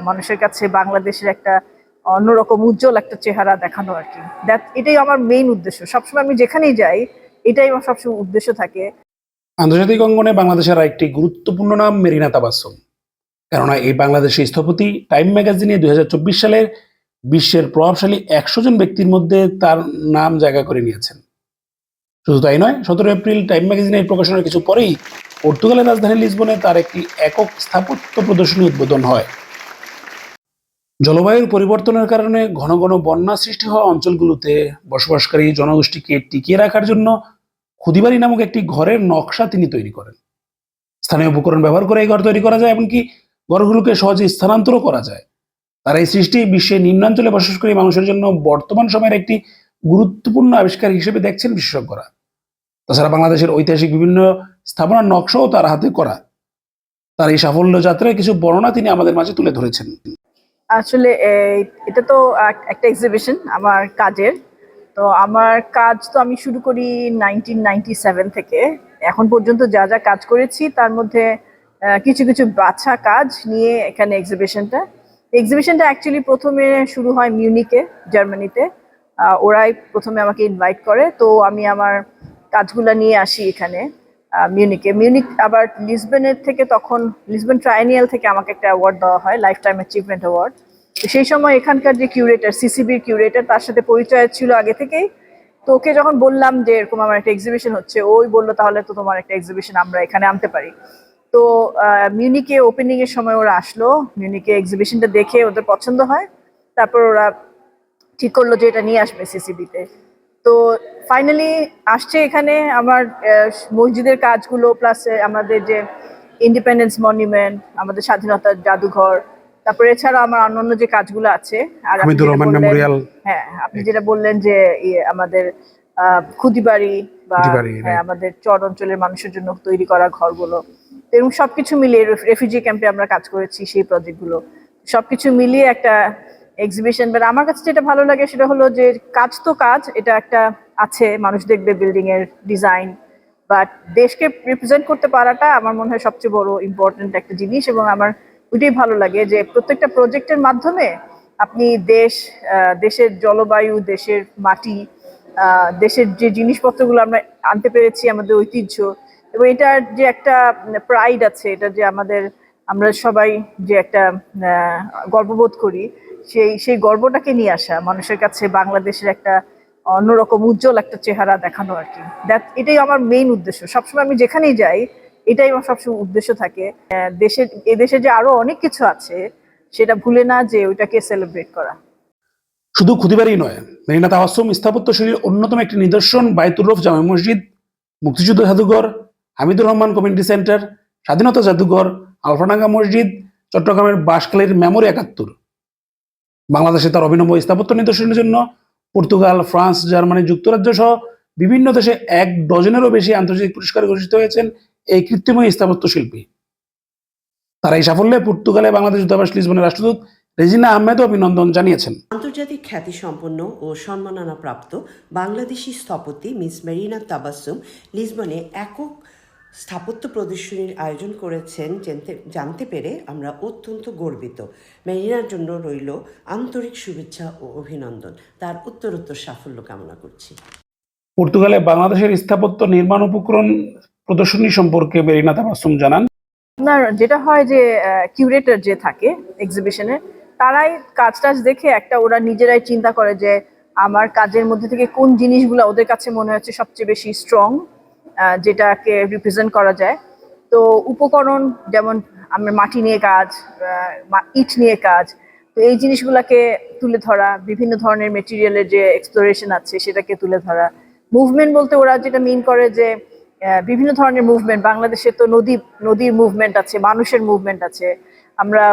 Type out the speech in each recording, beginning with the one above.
মানুষের কাছে বাংলাদেশের একটা অন্যরকম উজ্জ্বল একটা চেহারা দেখানো আর কি। দ্যাট এটাই আমার মেইন উদ্দেশ্য। সবসময় আমি যেখানেই যাই, এটাই আমার সবসময় উদ্দেশ্য থাকে। আন্তর্জাতিক অঙ্গনে বাংলাদেশের আরেকটি গুরুত্বপূর্ণ নাম মেরিনা তাবাসুম কেননা এই বাংলাদেশের স্থপতি টাইম ম্যাগাজিনে দুই হাজার চব্বিশ সালের বিশ্বের প্রভাবশালী একশো জন ব্যক্তির মধ্যে তার নাম জায়গা করে নিয়েছেন। শুধু তাই নয় সতেরো এপ্রিল টাইম ম্যাগাজিনের প্রকাশনের কিছু পরেই পর্তুগালের রাজধানী লিসবনে তার একটি একক স্থাপত্য প্রদর্শনী উদ্বোধন হয়। জলবায়ুর পরিবর্তনের কারণে ঘন ঘন বন্যা সৃষ্টি হওয়া অঞ্চলগুলোতে বসবাসকারী জনগোষ্ঠীকে টিকিয়ে রাখার জন্য খুদিবাড়ি নামক একটি ঘরের নকশা তিনি তৈরি করেন। স্থানীয় উপকরণ ব্যবহার করে এই ঘর তৈরি করা যায়, এমনকি ঘরগুলোকে সহজে স্থানান্তরও করা যায়। তার এই সৃষ্টি বিশ্বের নিম্নাঞ্চলে বসবাসকারী মানুষের জন্য বর্তমান সময়ের একটি গুরুত্বপূর্ণ আবিষ্কার হিসেবে দেখছেন বিশেষজ্ঞরা। তাছাড়া বাংলাদেশের ঐতিহাসিক বিভিন্ন স্থাপনার নকশাও তার হাতে করা। তার এই সাফল্য যাত্রায় কিছু বর্ণনা তিনি আমাদের মাঝে তুলে ধরেছেন। আসলে এটা তো একটা এক্সিবিশন আমার কাজের। তো আমার কাজ তো আমি শুরু করি নাইনটিন নাইনটি সেভেন থেকে। এখন পর্যন্ত যা যা কাজ করেছি, তার মধ্যে কিছু কিছু বাছা কাজ নিয়ে এখানে এক্সিবিশনটা এক্সিবিশনটা অ্যাকচুয়ালি প্রথমে শুরু হয় মিউনিকে জার্মানিতে ওরাই প্রথমে আমাকে ইনভাইট করে। তো আমি আমার কাজগুলো নিয়ে আসি এখানে। মিউনিকে মিউনিক আবার লিসবেনের থেকে তখন লিসবেন ট্রাইনিয়াল থেকে আমাকে একটা অ্যাওয়ার্ড দেওয়া হয় লাইফ টাইম অ্যাচিভমেন্ট অ্যাওয়ার্ড সেই সময় এখানকার যে কিউরেটার সিসিবির কিউরেটার তার সাথে পরিচয় ছিল আগে থেকেই। তো ওকে যখন বললাম যে, এরকম আমার একটা এক্সিবিশন হচ্ছে, ওই বলল, তাহলে তো তোমার একটা এক্সিবিশন আমরা এখানে আনতে পারি। তো মিউনিকে ওপেনিং এর সময় ওরা আসলো। মিউনিকে এক্সিবিশনটা দেখে ওদের পছন্দ হয়। তারপর ওরা ঠিক করল যে, এটা নিয়ে আসবে সিসিবিতে তো ফাইনালি আসছে এখানে আমার মসজিদের কাজগুলো প্লাস আমাদের যে ইন্ডিপেন্ডেন্স মনিউমেন্ট আমাদের স্বাধীনতার জাদুঘর তারপরে এছাড়া আমার অন্যান্য যে কাজগুলো আছে আর হ্যাঁ আপনি যেটা বললেন যে আমাদের আহ, খুদিবাড়ি বা হ্যাঁ. আমাদের চর অঞ্চলের মানুষের জন্য তৈরি করা ঘরগুলো এবং সবকিছু মিলিয়ে রেফিউজি ক্যাম্পে আমরা কাজ করেছি সেই প্রজেক্টগুলো সবকিছু মিলিয়ে একটা এক্সিবিশন বাট আমার কাছে যেটা ভালো লাগে সেটা হলো যে কাজ তো কাজ, এটা একটা আছে, মানুষ দেখবে বিল্ডিং এর ডিজাইন বাট দেশকে রিপ্রেজেন্ট করতে পারাটা আমার মনে হয় সবচেয়ে বড় ইম্পর্টেন্ট একটা জিনিস এবং আমার ওইটাই ভালো লাগে যে প্রত্যেকটা প্রজেক্টের মাধ্যমে আপনি দেশ দেশের জলবায়ু, দেশের মাটি দেশের যে জিনিসপত্রগুলো আমরা আনতে পেরেছি, আমাদের ঐতিহ্য এবং এটার যে একটা প্রাইড আছে, এটা যে আমাদের আমরা সবাই যে একটা গর্ববোধ করি, সেই সেই গর্বটাকে নিয়ে আসা, মানুষের কাছে বাংলাদেশের একটা অন্যরকম উজ্জ্বল একটা চেহারা দেখানো আর কি। দ্যাট এটাই আমার মেইন উদ্দেশ্য। সবসময় আমি যেখানেই যাই, এটাই আমার সবসময় উদ্দেশ্য থাকে। দেশের এদেশে যে আরও অনেক কিছু আছে, সেটা ভুলে না যে ওইটাকে সেলিব্রেট করা। শুধু খুদিবাড়ি নয়, মেরিনা স্থাপত্য শৈলীর অন্যতম একটি নিদর্শন, বায়তুর রফ জামে মসজিদ, মুক্তিযুদ্ধ জাদুঘর, হামিদুর রহমান কমিউনিটি সেন্টার, স্বাধীনতা জাদুঘর আলফাডাঙ্গা মসজিদ, চট্টগ্রামের বাঁশখালীর মেমোরি একাত্তর। বাংলাদেশে তার অভিনব স্থাপত্য নিদর্শনের জন্য পর্তুগাল, ফ্রান্স, জার্মানি যুক্তরাজ্য সহ বিভিন্ন দেশে এক ডজনেরও বেশি আন্তর্জাতিক পুরস্কার ঘোষিত হয়েছেন এই কৃত্রিময় স্থাপত্য শিল্পী। তার এই সাফল্যে পর্তুগালে বাংলাদেশ দূতাবাস লিসবনের রাষ্ট্রদূত রেজিনা আহমেদ অভিনন্দন জানিয়েছেন। আন্তর্জাতিক খ্যাতিসম্পন্ন ও সম্মাননাপ্রাপ্ত বাংলাদেশি স্থপতি মিস মেরিনা তাবাসুম লিসবনে একক স্থাপত্য প্রদর্শনীর আয়োজন করেছেন জানতে জানতে পেরে আমরা অত্যন্ত গর্বিত। মেরিনার জন্য রইল আন্তরিক শুভেচ্ছা ও অভিনন্দন। তার উত্তরোত্তর সাফল্য কামনা করছি। পর্তুগালে বাংলাদেশের স্থাপত্য নির্মাণ উপকরণ প্রদর্শনী সম্পর্কে মেরিনা তাবাসুম জানান। আপনার যেটা হয় যে কিউরেটর যে থাকে এক্সিবিশনে তারাই কাজ টাজ দেখে একটা ওরা নিজেরাই চিন্তা করে যে আমার কাজের মধ্যে থেকে কোন জিনিসগুলো ওদের কাছে মনে হচ্ছে সবচেয়ে বেশি স্ট্রং যেটাকে রিপ্রেজেন্ট করা যায়। তো উপকরণ যেমন আমার মাটি নিয়ে কাজ ইট নিয়ে কাজ, তো এই জিনিসগুলোকে তুলে ধরা, বিভিন্ন ধরনের মেটেরিয়ালের যে এক্সপ্লোরেশন আছে সেটাকে তুলে ধরা। মুভমেন্ট বলতে ওরা যেটা মিন করে যে বিভিন্ন ধরনের মুভমেন্ট বাংলাদেশে তো নদী, নদীর মুভমেন্ট আছে, মানুষের মুভমেন্ট আছে। আমরা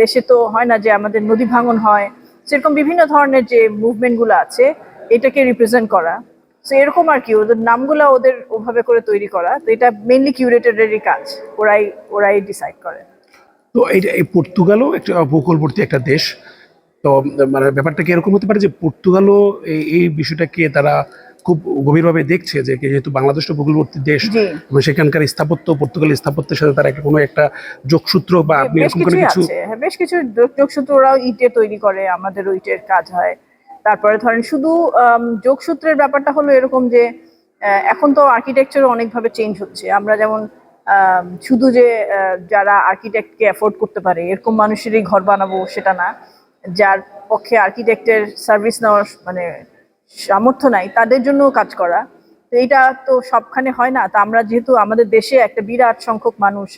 দেশে তো হয় না যে আমাদের নদী ভাঙন হয়। সেরকম বিভিন্ন ধরনের যে মুভমেন্টগুলো আছে, এটাকে রিপ্রেজেন্ট করা। তো এরকম আর কি ওদের নামগুলো ওদের ওভাবে করে তৈরি করা। তো এটা মেনলি কিউরেটরেরই কাজ ওরাই ওরাই ডিসাইড করে। তো এইটা এই পর্তুগালও একটা উপকূলবর্তী একটা দেশ। তো মানে ব্যাপারটা কি এরকম হতে পারে যে পর্তুগালও এই এই বিষয়টাকে তারা খুব গভীরভাবে দেখছে যে যেহেতু বাংলাদেশ তো উপকূলবর্তী দেশ এবং সেখানকার স্থাপত্য পর্তুগাল স্থাপত্যের সাথে তারা কোনো একটা যোগসূত্র বা আপনি বেশ এরকম কোনো কিছু হ্যাঁ, বেশ কিছু যোগ- যোগসূত্র ওরাও ইটে তৈরি করে আমাদেরও ইটের কাজ হয়। তারপরে ধরেন শুধু যোগসূত্রের ব্যাপারটা হলো এরকম যে এখন তো আর্কিটেকচার অনেকভাবে চেঞ্জ হচ্ছে। আমরা যেমন শুধু যে যারা আর্কিটেক্টকে অ্যাফোর্ড করতে পারে, এরকম মানুষেরই ঘর বানাবো সেটা না। যার পক্ষে আর্কিটেক্টের সার্ভিস নেওয়ার মানে সামর্থ্য নাই, তাদের জন্য কাজ করা। তো এইটা তো সবখানে হয় না। তা আমরা যেহেতু আমাদের দেশে একটা বিরাট সংখ্যক মানুষ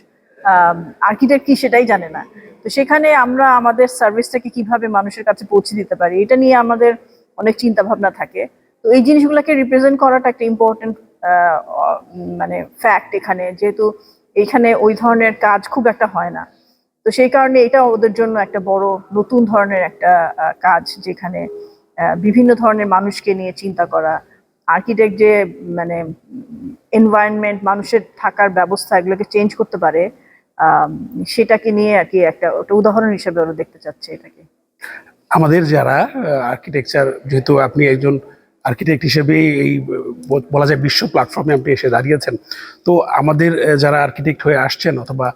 আর্কিটেক্ট কি সেটাই জানে না। তো সেখানে আমরা আমাদের সার্ভিসটাকে কীভাবে মানুষের কাছে পৌঁছে দিতে পারি, এটা নিয়ে আমাদের অনেক চিন্তা ভাবনা থাকে। তো এই জিনিসগুলোকে রিপ্রেজেন্ট করাটা একটা ইম্পর্টেন্ট মানে ফ্যাক্ট এখানে, যেহেতু এইখানে ওই ধরনের কাজ খুব একটা হয় না। তো সেই কারণে এটা ওদের জন্য একটা বড় নতুন ধরনের একটা কাজ যেখানে বিভিন্ন ধরনের মানুষকে নিয়ে চিন্তা করা। আর্কিটেক্ট যে মানে এনভায়রনমেন্ট মানুষের থাকার ব্যবস্থা এগুলোকে চেঞ্জ করতে পারে। সেটাকে নিয়ে আর কি একটা উদাহরণ হিসেবে ওরা দেখতে চাচ্ছে এটাকে। আমাদের যারা আর্কিটেকচার যেহেতু আপনি একজন আর্কিটেক্ট হিসেবে এই বলা যায় বিশ্ব প্ল্যাটফর্মে আপনি এসে দাঁড়িয়েছেন তো আমাদের যারা আর্কিটেক্ট হয়ে আসছেন অথবা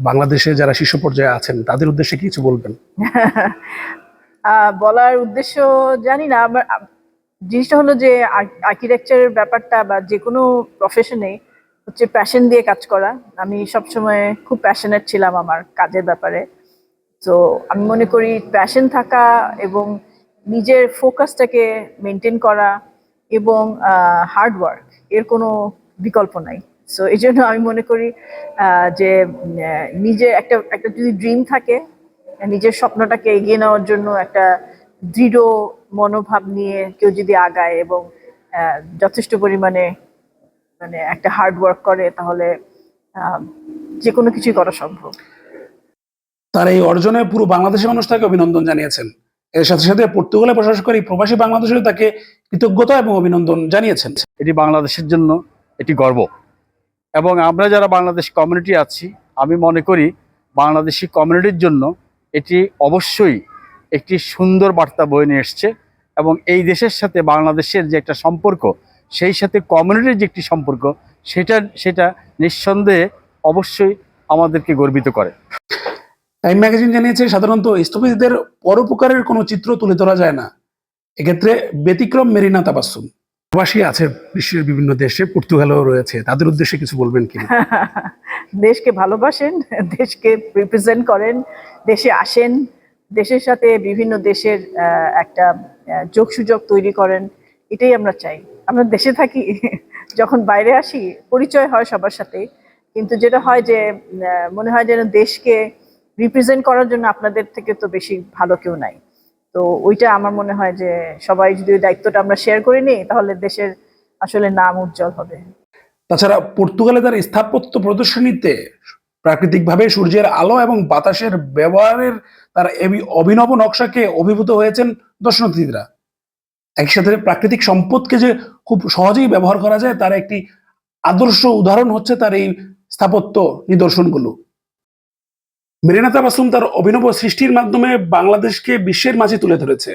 বাংলাদেশে যারা শীর্ষ পর্যায়ে আছেন তাদের উদ্দেশ্যে কিছু বলবেন? বলার উদ্দেশ্য জানি না আমার জিনিসটা হলো যে আর্কিটেকচারের ব্যাপারটা বা যে কোনো প্রফেশনে হচ্ছে প্যাশন দিয়ে কাজ করা। আমি সবসময় খুব প্যাশনেট ছিলাম আমার কাজের ব্যাপারে। তো আমি মনে করি প্যাশন থাকা এবং নিজের ফোকাসটাকে মেনটেন করা এবং হার্ড ওয়ার্ক এর কোনো বিকল্প নাই। সো এই জন্য আমি মনে করি যে নিজের একটা একটা যদি ড্রিম থাকে, নিজের স্বপ্নটাকে এগিয়ে নেওয়ার জন্য একটা দৃঢ় মনোভাব নিয়ে কেউ যদি আগায় এবং যথেষ্ট পরিমাণে মানে একটা হার্ড ওয়ার্ক করে তাহলে আহ, যে কোনো কিছুই করা সম্ভব। তার এই অর্জনে পুরো বাংলাদেশের মানুষ তাকে অভিনন্দন জানিয়েছেন। এর সাথে সাথে পর্তুগালে বসবাস করে প্রবাসী বাংলাদেশেও তাকে কৃতজ্ঞতা এবং অভিনন্দন জানিয়েছেন। এটি বাংলাদেশের জন্য এটি গর্ব। এবং আমরা যারা বাংলাদেশ কমিউনিটি আছি আমি মনে করি বাংলাদেশি কমিউনিটির জন্য এটি অবশ্যই একটি সুন্দর বার্তা বয়ে নিয়ে এসছে। এবং এই দেশের সাথে বাংলাদেশের যে একটা সম্পর্ক সেই সাথে কমিউনিটির যে একটি সম্পর্ক সেটা সেটা নিঃসন্দেহে অবশ্যই আমাদেরকে গর্বিত করে। টাইম ম্যাগাজিন জানিয়েছে সাধারণত স্থপতিদের পরোপকারের কোনো চিত্র তুলে ধরা যায় না। এক্ষেত্রে ব্যতিক্রম মেরিনা তাবাসুম প্রবাসী আছে বিশ্বের বিভিন্ন দেশে পর্তুগালও রয়েছে। তাদের উদ্দেশ্যে কিছু বলবেন কি? দেশকে ভালোবাসেন দেশকে রিপ্রেজেন্ট করেন দেশে আসেন দেশের সাথে বিভিন্ন দেশের একটা আহ, যোগ সুযোগ তৈরি করেন এটাই আমরা চাই। আমরা দেশে থাকি, যখন বাইরে আসি, পরিচয় হয় সবার সাথে। কিন্তু যেটা হয় যে মনে হয় যেন দেশকে রিপ্রেজেন্ট করার জন্য আপনাদের থেকে তো বেশি ভালো কেউ নাই। তো ওইটা আমার মনে হয় যে, সবাই যদি ওই দায়িত্বটা আমরা শেয়ার করে নিই, তাহলে দেশের আসলে নাম উজ্জ্বল হবে। তাছাড়া পর্তুগালে তার স্থাপত্য প্রদর্শনীতে প্রাকৃতিকভাবে সূর্যের আলো এবং বাতাসের ব্যবহারের তার অভিনব নকশাকে অভিভূত হয়েছেন দর্শনার্থীরা। একই সাথে প্রাকৃতিক সম্পদকে যে খুব সহজেই ব্যবহার করা যায়, তার একটি আদর্শ উদাহরণ হচ্ছে তার এই স্থাপত্য নিদর্শনগুলো। মেরিনা বাসুম তার অভিনব সৃষ্টির মাধ্যমে বাংলাদেশকে বিশ্বের মাঝে তুলে ধরেছে।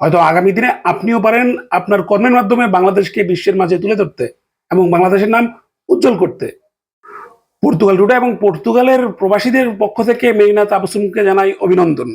হয়তো আগামী দিনে আপনিও পারেন আপনার কর্মের মাধ্যমে বাংলাদেশকে বিশ্বের মাঝে তুলে ধরতে এবং বাংলাদেশের নাম উজ্জ্বল করতে। পর্তুগাল টুডে এবং পর্তুগালের প্রবাসীদের পক্ষ থেকে মেরিনা তাবাসুমকে জানাই অভিনন্দন।